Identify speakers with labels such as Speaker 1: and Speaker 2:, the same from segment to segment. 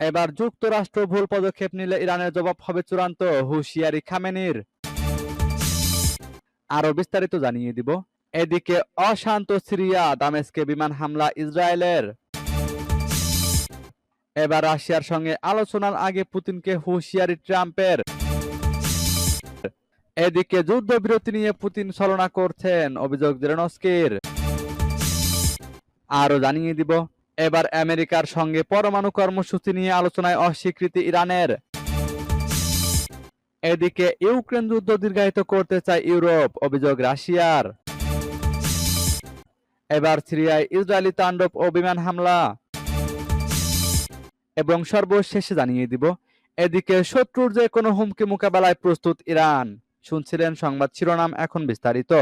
Speaker 1: এবার যুক্তরাষ্ট্র ভুল পদক্ষেপ নিলে ইরানের জবাব হবে চূড়ান্ত হুঁশিয়ারি খামেনির। আরও বিস্তারিত জানিয়ে দিব। এদিকে অশান্ত সিরিয়া দামেস্কে বিমান হামলা ইসরায়েলের। এবার রাশিয়ার সঙ্গে আলোচনার আগে পুতিনকে হুঁশিয়ারি ট্রাম্পের। এদিকে যুদ্ধবিরতি নিয়ে পুতিন ছলনা করছেন অভিযোগ জেলেনস্কির আরও জানিয়ে দিব এবার আমেরিকার সঙ্গে পরমাণু কর্মসূচি নিয়ে আলোচনায় অস্বীকৃতি ইরানের। এদিকে ইউক্রেন যুদ্ধ দীর্ঘায়িত করতে চায় ইউরোপ, অভিযোগ রাশিয়ার। এবার সিরিয়ায় ইসরায়েলি তাণ্ডব ও বিমান হামলা। এবং সর্বশেষে জানিয়ে দিব, এদিকে শত্রুর যে কোনো হুমকি মোকাবেলায় প্রস্তুত ইরান। শুনছিলেন সংবাদ শিরোনাম এখন বিস্তারিত।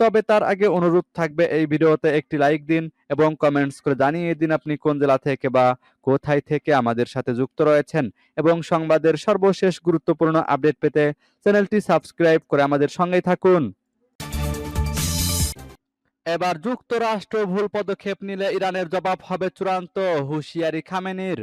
Speaker 1: তবে তার আগে অনুরোধ থাকবে এই ভিডিওতে একটি লাইক দিন এবং কমেন্টস করে জানিয়ে দিন আপনি কোন জেলা থেকে বা কোথায় থেকে আমাদের সাথে যুক্ত রয়েছেন। এবং সংবাদের সর্বশেষ গুরুত্বপূর্ণ আপডেট পেতে চ্যানেলটি সাবস্ক্রাইব করে আমাদের সঙ্গেই থাকুন। এবার যুক্তরাষ্ট্র ভুল পদক্ষেপ নিলে ইরানের জবাব হবে চূড়ান্ত হুঁশিয়ারি খামেনির।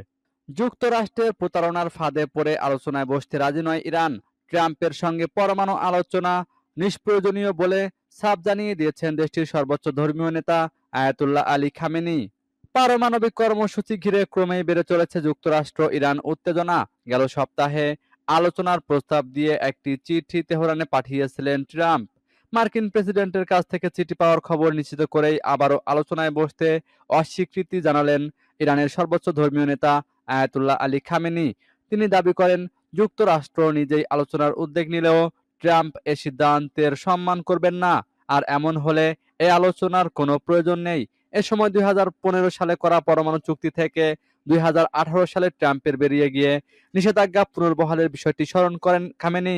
Speaker 1: যুক্তরাষ্ট্রের প্রতারণার ফাঁদে পড়ে আলোচনায় বসতে রাজি নয় ইরান। ট্রাম্পের সঙ্গে পরমাণু আলোচনা নিষ্প্রয়োজনীয় বলে সাফ জানিয়ে দিয়েছেন দেশটির সর্বোচ্চ ধর্মীয় নেতা আয়াতুল্লাহ আলী খামেনি। পারমাণবিক কর্মসূচি ঘিরে ক্রমেই বেড়ে চলেছে যুক্তরাষ্ট্র, ইরান উত্তেজনা। গেল সপ্তাহে আলোচনার প্রস্তাব দিয়ে একটি চিঠি তেহরানে পাঠিয়েছিলেন ট্রাম্প। মার্কিন প্রেসিডেন্টের কাছ থেকে চিঠি পাওয়ার খবর নিশ্চিত করেই আবারও আলোচনায় বসতে অস্বীকৃতি জানালেন ইরানের সর্বোচ্চ ধর্মীয় নেতা আয়াতুল্লাহ আলী খামেনি। তিনি দাবি করেন, যুক্তরাষ্ট্র নিজেই আলোচনার উদ্যোগ নিলেও ট্রাম্প এ সিদ্ধান্তের সম্মান করবেন না। আর এমন হলে এ আলোচনার কোনো প্রয়োজন নেই। এ সময় দুই হাজার পনেরো সালে করা পরমাণু চুক্তি থেকে দুই হাজার আঠারো সালে ট্রাম্পের বেরিয়ে গিয়ে নিষেধাজ্ঞা পুনর্বহালের বিষয়টি স্মরণ করেন খামেনি।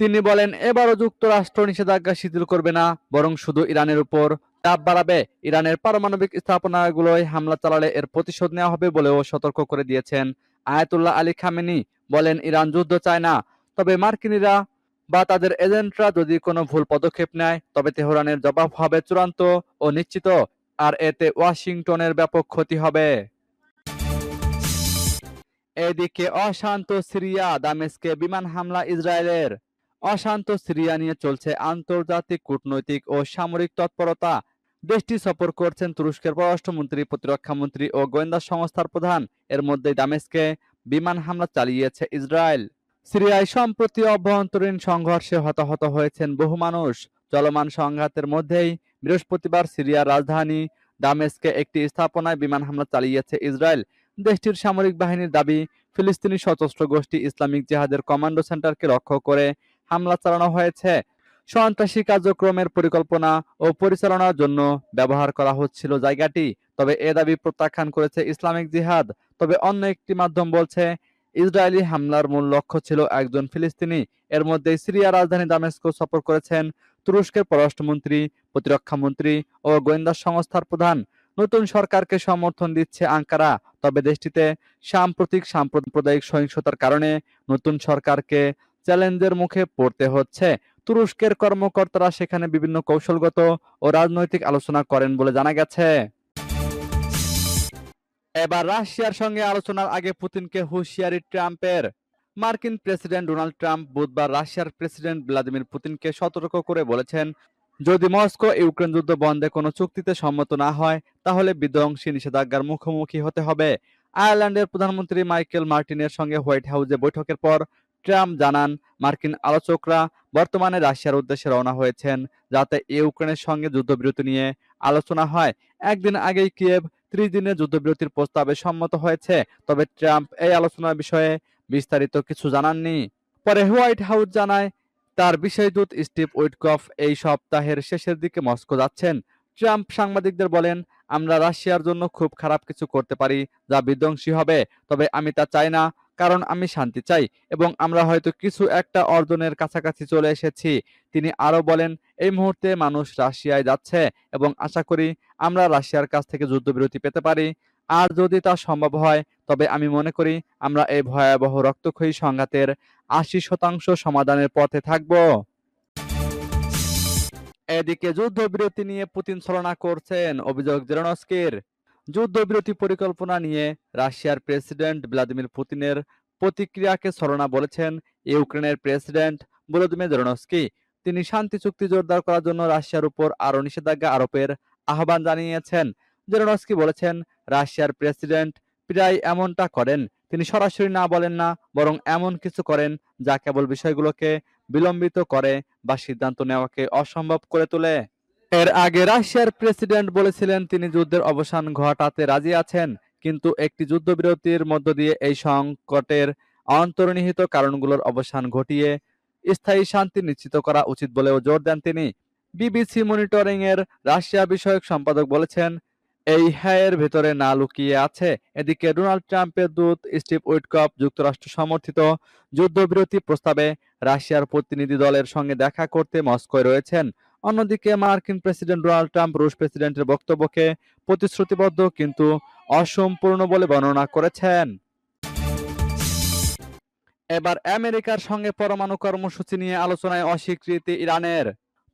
Speaker 1: তিনি বলেন, এবারও যুক্তরাষ্ট্র নিষেধাজ্ঞা শিথিল করবে না, বরং শুধু ইরানের উপর চাপ বাড়াবে। ইরানের পারমাণবিক স্থাপনাগুলোয় হামলা চালালে এর প্রতিশোধ নেওয়া হবে বলেও সতর্ক করে দিয়েছেন আয়াতুল্লাহ আলী খামেনি। বলেন, ইরান যুদ্ধ চায় না। তবে মার্কিনিরা বা তাদের এজেন্টরা যদি কোনো ভুল পদক্ষেপ নেয়, তবে তেহরানের জবাব হবে চূড়ান্ত ও নিশ্চিত, আর এতে ওয়াশিংটনের ব্যাপক ক্ষতি হবে। এদিকে অশান্ত সিরিয়া দামেস্কে বিমান হামলা ইসরায়েলের। অশান্ত সিরিয়া নিয়ে চলছে আন্তর্জাতিক কূটনৈতিক ও সামরিক তৎপরতা। দেশটি সফর করছেন তুরস্কের পররাষ্ট্রমন্ত্রী, প্রতিরক্ষা মন্ত্রী ও গোয়েন্দা সংস্থার প্রধান। এর মধ্যে দামেস্কে বিমান হামলা চালিয়েছে ইসরায়েল। সিরিয়ায় সম্প্রতি অভ্যন্তরীণ সংঘর্ষে হতাহত হয়েছেন বহু মানুষ। চলমান সংঘাতের মধ্যেই বৃহস্পতিবার সিরিয়ার রাজধানী দামেস্কে একটি স্থাপনায় বিমান হামলা চালিয়েছে ইসরায়েল। দেশটির সামরিক বাহিনীর দাবি, ফিলিস্তিনি সশস্ত্র গোষ্ঠী ইসলামিক জিহাদের কমান্ডো সেন্টারকে লক্ষ্য করে হামলা চালানো হয়েছে। সন্ত্রাসী কার্যক্রমের পরিকল্পনা ও পরিচালনার জন্য ব্যবহার করা হচ্ছিল জায়গাটি, তবে এ দাবি প্রত্যাখ্যান করেছে ইসলামিক জিহাদ। তবে অন্য একটি মাধ্যম বলছে ইসরায়েলি হামলার মূল লক্ষ্য ছিল একজন ফিলিস্তিনি। এর মধ্যে সিরিয়া রাজধানী দামেস্কো সফর করেছেন তুরস্কের পররাষ্ট্রমন্ত্রী, প্রতিরক্ষা মন্ত্রী ও গোয়েন্দা সংস্থার প্রধান। নতুন সরকারকে সমর্থন দিচ্ছে আঙ্কারা, তবে দেশটিতে সাম্প্রতিক সাম্প্রদায়িক সহিংসতার কারণে নতুন সরকারকে চ্যালেঞ্জের মুখে পড়তে হচ্ছে। তুরস্কের কর্মকর্তারা সেখানে বিভিন্ন কৌশলগত ও রাজনৈতিক আলোচনা করেন বলে জানা গেছে। এবার রাশিয়ার সঙ্গে আলোচনার আগে পুতিনকে হুঁশিয়ারি ট্রাম্পের। মার্কিন প্রেসিডেন্ট ডোনাল্ড ট্রাম্প বুধবার রাশিয়ার প্রেসিডেন্ট ভ্লাদিমির পুতিনকে সতর্ক করে বলেছেন, যদি মস্কো ইউক্রেন যুদ্ধ বন্ধে কোনো চুক্তিতে সম্মত না হয়, তাহলে বিধ্বংসী নিষেধাজ্ঞার মুখোমুখি হতে হবে। আয়ারল্যান্ডের প্রধানমন্ত্রী মাইকেল মার্টিনের সঙ্গে হোয়াইট হাউসে বৈঠকের পর ট্রাম্প জানান, মার্কিন আলোচকরা বর্তমানে রাশিয়ার উদ্দেশ্যে রওনা হয়েছেন যাতে ইউক্রেনের সঙ্গে যুদ্ধবিরতি নিয়ে আলোচনা হয়। একদিন আগেই কিয়েভ ত্রিশ দিনের যুদ্ধবিরতির প্রস্তাবে সম্মত হয়েছে, তবে ট্রাম্প এই আলোচনার বিষয়ে বিস্তারিত কিছু জানাননি। পরে হোয়াইট হাউস জানায়, তার বিষয়দূত স্টিভ উইটকফ এই সপ্তাহের শেষের দিকে মস্কো যাচ্ছেন। ট্রাম্প সাংবাদিকদের বলেন, আমরা রাশিয়ার জন্য খুব খারাপ কিছু করতে পারি যা বিধ্বংসী হবে, তবে আমি তা চাই না। কারণ আমি শান্তি চাই এবং আমরা হয়তো কিছু একটা অর্জনের কাছাকাছি চলে এসেছি। তিনি আরও বলেন, এই মুহূর্তে মানুষ রাশিয়ায় যাচ্ছে এবং আশা করি আমরা রাশিয়ার কাছ থেকে যুদ্ধবিরতি পেতে পারি। আর যদি তা সম্ভব হয়, তবে আমি মনে করি আমরা এই ভয়াবহ রক্তক্ষয়ী সংঘাতের আশি শতাংশ সমাধানের পথে থাকব। এদিকে যুদ্ধবিরতি নিয়ে পুতিন ছলনা করছেন অভিযোগ জেরনস্কির। যুদ্ধবিরতি পরিকল্পনা নিয়ে রাশিয়ার প্রেসিডেন্ট ভ্লাদিমির পুতিনের প্রতিক্রিয়াকে ছলনা বলেছেন ইউক্রেনের প্রেসিডেন্ট ভলোদিমির জেলেনস্কি তিনি শান্তি চুক্তি জোরদার করার জন্য রাশিয়ার উপর আরও নিষেধাজ্ঞা আরোপের আহ্বান জানিয়েছেন। জেলেনস্কি বলেছেন, রাশিয়ার প্রেসিডেন্ট প্রায় এমনটা করেন। তিনি সরাসরি না বলেন না, বরং এমন কিছু করেন যা কেবল বিষয়গুলোকে বিলম্বিত করে বা সিদ্ধান্ত নেওয়াকে অসম্ভব করে তোলে। এর আগে রাশিয়ার প্রেসিডেন্ট বলেছিলেন তিনি যুদ্ধের অবসান ঘটাতে রাজি আছেন, কিন্তু একটি যুদ্ধবিরতির মধ্য দিয়ে এই সংকটের অন্তর্নিহিত কারণগুলোর অবসান ঘটিয়ে স্থায়ী শান্তি নিশ্চিত করা উচিত বলেও জোর দেন তিনি। বিবিসি মনিটরিং এর রাশিয়া বিষয়ক সম্পাদক বলেছেন, এই হ্যায়ের ভেতরে না লুকিয়ে আছে। এদিকে ডোনাল্ড ট্রাম্পের দূত স্টিভ উইটকপ যুক্তরাষ্ট্র সমর্থিত যুদ্ধবিরতি প্রস্তাবে রাশিয়ার প্রতিনিধি দলের সঙ্গে দেখা করতে মস্কোয় রয়েছেন। অন্যদিকে মার্কিন প্রেসিডেন্ট ডোনাল্ড ট্রাম্প রুশ প্রেসিডেন্টের বক্তব্যকে প্রতিশ্রুতিবদ্ধ কিন্তু অসম্পূর্ণ বলে বর্ণনা করেছেন। এবার আমেরিকার সঙ্গে পরমাণু কর্মসূচি নিয়ে আলোচনায় অস্বীকৃতি ইরানের।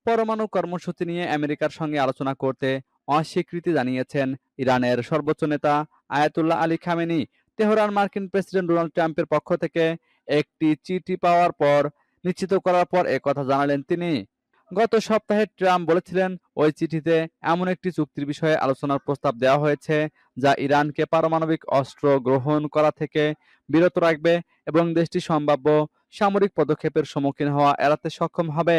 Speaker 1: পরমাণু কর্মসূচি নিয়ে আমেরিকার সঙ্গে আলোচনা করতে অস্বীকৃতি জানিয়েছেন ইরানের সর্বোচ্চ নেতা আয়াতুল্লাহ আলী খামেনি। তেহরান মার্কিন প্রেসিডেন্ট ডোনাল্ড ট্রাম্পের পক্ষ থেকে একটি চিঠি পাওয়ার পর, নিশ্চিত করার পর কথা জানালেন তিনি। গত সপ্তাহে ট্রাম্প বলেছিলেন ওই চিঠিতে এমন একটি চুক্তির বিষয়ে আলোচনার প্রস্তাব দেওয়া হয়েছে যা ইরানকে পারমাণবিক অস্ত্র গ্রহণ করা থেকে বিরত রাখবে এবং দেশটি সম্ভাব্য সামরিক পদক্ষেপের সম্মুখীন হওয়া এড়াতে সক্ষম হবে।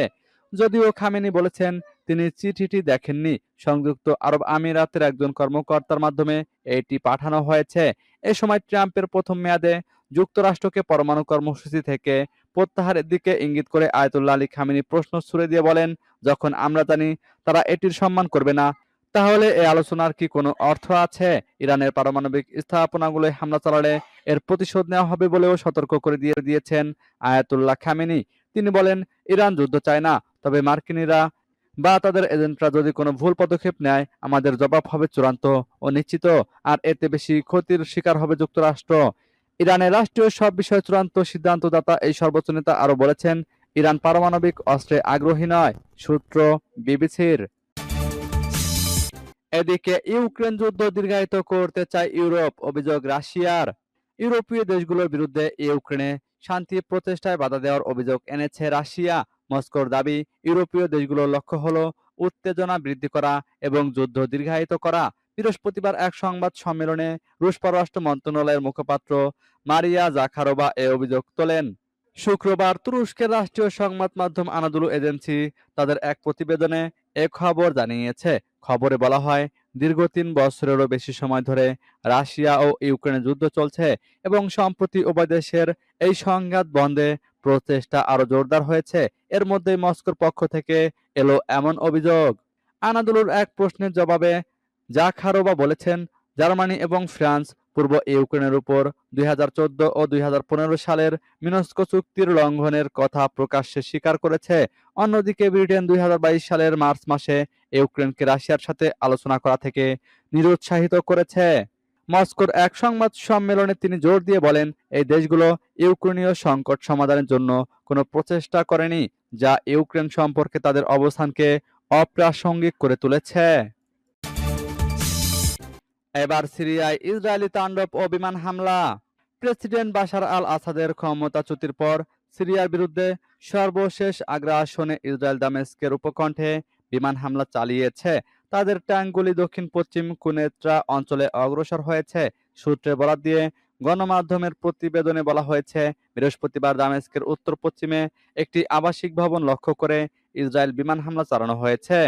Speaker 1: যদিও খামেনি বলেছেন তিনি চিঠিটি দেখেননি। সংযুক্ত আরব আমিরাতের একজন কর্মকর্তার মাধ্যমে এটি পাঠানো হয়েছে। এ সময় ট্রাম্পের প্রথম মেয়াদে যুক্তরাষ্ট্রকে পরমাণু কর্মসূচি থেকে প্রত্যাহারের দিকে ইঙ্গিত করে আয়তুল্লাহ আলী খামেনি প্রশ্ন ছুড়ে দিয়ে বলেন, যখন আমরা জানি তারা এটির সম্মান করবে না, তাহলে এই আলোচনার কি কোনো অর্থ আছে? ইরানের পারমাণবিক স্থাপনাগুলোয় হামলা চালালে এর প্রতিশোধ নেওয়া হবে বলেও সতর্ক করে দিয়ে দিয়েছেন আয়াতুল্লাহ খামেনি। তিনি বলেন, ইরান যুদ্ধ চায় না, তবে মার্কিনিরা বা তাদের এজেন্টরা যদি কোনো ভুল পদক্ষেপ নেয়, আমাদের জবাব হবে চূড়ান্ত ও নিশ্চিত, আর এতে বেশি ক্ষতির শিকার হবে যুক্তরাষ্ট্র। ইরানের রাষ্ট্রীয় সব বিষয়ে চূড়ান্ত সিদ্ধান্তদাতা এই সর্বোচ্চ নেতা আরও বলেছেন, ইরান পারমাণবিক অস্ত্রে আগ্রহী নয়, সূত্র বিবিসির। এদিকে ইউক্রেন যুদ্ধ দীর্ঘায়িত করতে চায় ইউরোপ, অভিযোগ রাশিয়ার। ইউরোপীয় দেশগুলোর বিরুদ্ধে ইউক্রেনে শান্তি প্রচেষ্টায় বাধা দেওয়ার অভিযোগ এনেছে রাশিয়া। মস্কোর দাবি, ইউরোপীয় দেশগুলোর লক্ষ্য হলো উত্তেজনা বৃদ্ধি করা এবং যুদ্ধ দীর্ঘায়িত করা। বৃহস্পতিবার এক সংবাদ সম্মেলনে রুশ পররাষ্ট্র মন্ত্রণালয়ের মুখপাত্র মারিয়া জাখারোবা এ অভিযোগ তোলেন। শুক্রবার তুরস্কের রাষ্ট্রীয় সংবাদ মাধ্যম আনাদুলু এজেন্সি তাদের এক প্রতিবেদনে এ খবর জানিয়েছে। খবরে বলা হয়, দীর্ঘ তিন বছরেরও বেশি সময় ধরে রাশিয়া ও ইউক্রেনে যুদ্ধ চলছে এবং সম্প্রতি উভয় দেশের এই সংঘাত বন্ধে প্রচেষ্টা আরও জোরদার হয়েছে। এর মধ্যে মস্কোর পক্ষ থেকে এলো এমন অভিযোগ। আনাদুলুর এক প্রশ্নের জবাবে জাখারোবা বলেছেন, জার্মানি এবং ফ্রান্স পূর্ব ইউক্রেনের উপর দুই হাজার চোদ্দ ও দুই হাজার পনেরো সালের মিনস্কো চুক্তির লঙ্ঘনের কথা প্রকাশ্যে স্বীকার করেছে। অন্যদিকে ব্রিটেন দুই হাজার বাইশ সালের মার্চ মাসে ইউক্রেনকে রাশিয়ার সাথে আলোচনা করা থেকে নিরুৎসাহিত করেছে। মস্কোর এক সংবাদ সম্মেলনে তিনি জোর দিয়ে বলেন, এই দেশগুলো ইউক্রেনীয় সংকট সমাধানের জন্য কোনো প্রচেষ্টা করেনি, যা ইউক্রেন সম্পর্কে তাদের অবস্থানকে অপ্রাসঙ্গিক করে তুলেছে। এবার সিরিয়ায় ইসরায়েলি তাণ্ডব ও বিমান হামলা। প্রেসিডেন্ট বাশার আল আসাদের ক্ষমতাচ্যুতির পর সিরিয়ার বিরুদ্ধে সর্বশেষ আগ্রাসনে ইসরায়েল দামেস্কের উপকণ্ঠে বিমান হামলা চালিয়েছে। তাদের ট্যাঙ্কগুলি দক্ষিণ পশ্চিম কুনেত্রা অঞ্চলে অগ্রসর হয়েছে। সূত্রে বরাত দিয়ে গণমাধ্যমের প্রতিবেদনে বলা হয়েছে, বৃহস্পতিবার দামেস্কের উত্তর পশ্চিমে একটি আবাসিক ভবন লক্ষ্য করে ইসরায়েল বিমান হামলা চালানো হয়েছে।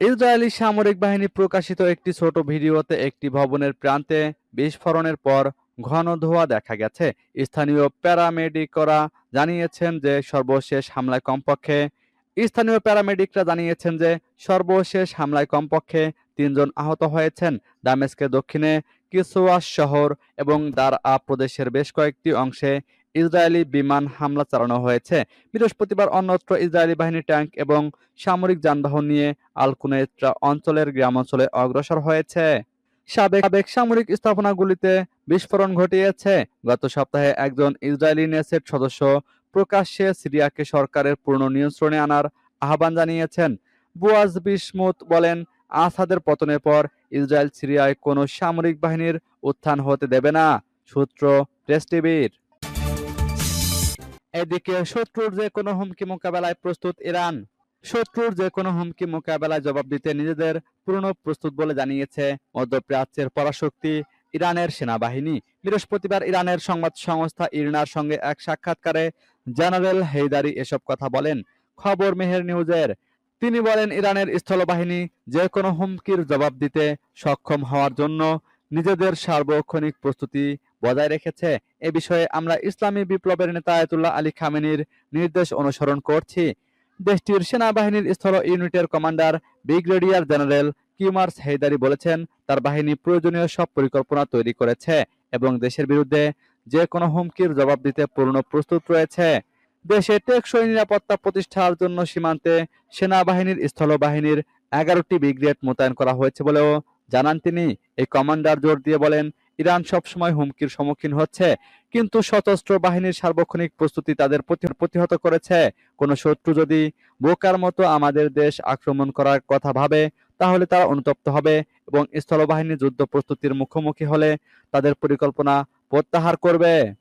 Speaker 1: ইসরায়েলি সামরিক বাহিনী প্রকাশিত একটি ছোট ভিডিওতে একটি ভবনের প্রান্তে বিস্ফোরণের পর ঘন ধোঁয়া দেখা গেছে। স্থানীয় প্যারামেডিকরা জানিয়েছেন যে সর্বশেষ হামলায় কমপক্ষে স্থানীয় প্যারামেডিকরা জানিয়েছেন যে সর্বশেষ হামলায় কমপক্ষে তিনজন আহত হয়েছেন। দামেস্কের দক্ষিণে কিসোয়াস শহর এবং দার আ প্রদেশের বেশ কয়েকটি অংশে ইসরায়েলি বিমান হামলা চালানো হয়েছে। বৃহস্পতিবার অন্যত্র ইসরায়েলি বাহিনী ট্যাঙ্ক এবং সামরিক যানবাহন নিয়ে আলকুনেত্রা অঞ্চলের গ্রামাঞ্চলে অগ্রসর হয়েছে। সাবেক সাবেক সামরিক স্থাপনাগুলিতে বিস্ফোরণ ঘটিয়েছে। গত সপ্তাহে একজন ইসরায়েলি নেসেট সদস্য প্রকাশ্যে সিরিয়াকে সরকারের পূর্ণ নিয়ন্ত্রণে আনার আহ্বান জানিয়েছেন। বুয়াজ বিসমুত বলেন, আসাদের পতনের পর ইসরায়েল সিরিয়ায় কোনো সামরিক বাহিনীর উত্থান হতে দেবে না, সূত্র প্রেস টিভির। এদিকে শত্রুর যে কোনো হুমকি মোকাবেলায় প্রস্তুত ইরান। শত্রুর যে কোনো হুমকি মোকাবেলায় জবাব দিতে নিজেদের পূর্ণ প্রস্তুত বলে জানিয়েছে মধ্যপ্রাচ্যের পরাশক্তি ইরানের সেনাবাহিনী। বৃহস্পতিবার ইরানের সংবাদ সংস্থা ইরনার সঙ্গে এক সাক্ষাৎকারে জেনারেল হেইদারি এসব কথা বলেন। খবর মেহের নিউজের। তিনি বলেন, ইরানের স্থলবাহিনী যে কোনো হুমকির জবাব দিতে সক্ষম হওয়ার জন্য নিজেদের সার্বক্ষণিক প্রস্তুতি বজায় রেখেছে। এ বিষয়ে আমরা ইসলামী বিপ্লবের নেতা আয়াতুল্লাহ আলী খামেনির নির্দেশ অনুসরণ করছি। দেশটির সেনাবাহিনীর স্থল ইউনিটের commander brigadier general Kioumars Heidari বলেছেন, তার বাহিনী প্রয়োজনীয় সব পরিকল্পনা তৈরি করেছে এবং দেশের বিরুদ্ধে যে কোনো হুমকির জবাব দিতে পূর্ণ প্রস্তুত রয়েছে। দেশে টেকসই নিরাপত্তা প্রতিষ্ঠার জন্য সীমান্তে সেনাবাহিনীর স্থলবাহিনীর এগারোটি ব্রিগেড মোতায়েন করা হয়েছে বলেও জানান তিনি। এই কমান্ডার জোর দিয়ে বলেন ইরান সবসময় হুমকির সম্মুখীন হচ্ছে, কিন্তু সশস্ত্র বাহিনীর সার্বক্ষণিক প্রস্তুতি তাদের প্রতি- প্রতিহত করেছে। কোনো শত্রু যদি বোকার মতো আমাদের দেশ আক্রমণ করার কথা ভাবে, তাহলে তারা অনুতপ্ত হবে এবং স্থলবাহিনী যুদ্ধ প্রস্তুতির মুখোমুখি হলে তাদের পরিকল্পনা প্রত্যাহার করবে।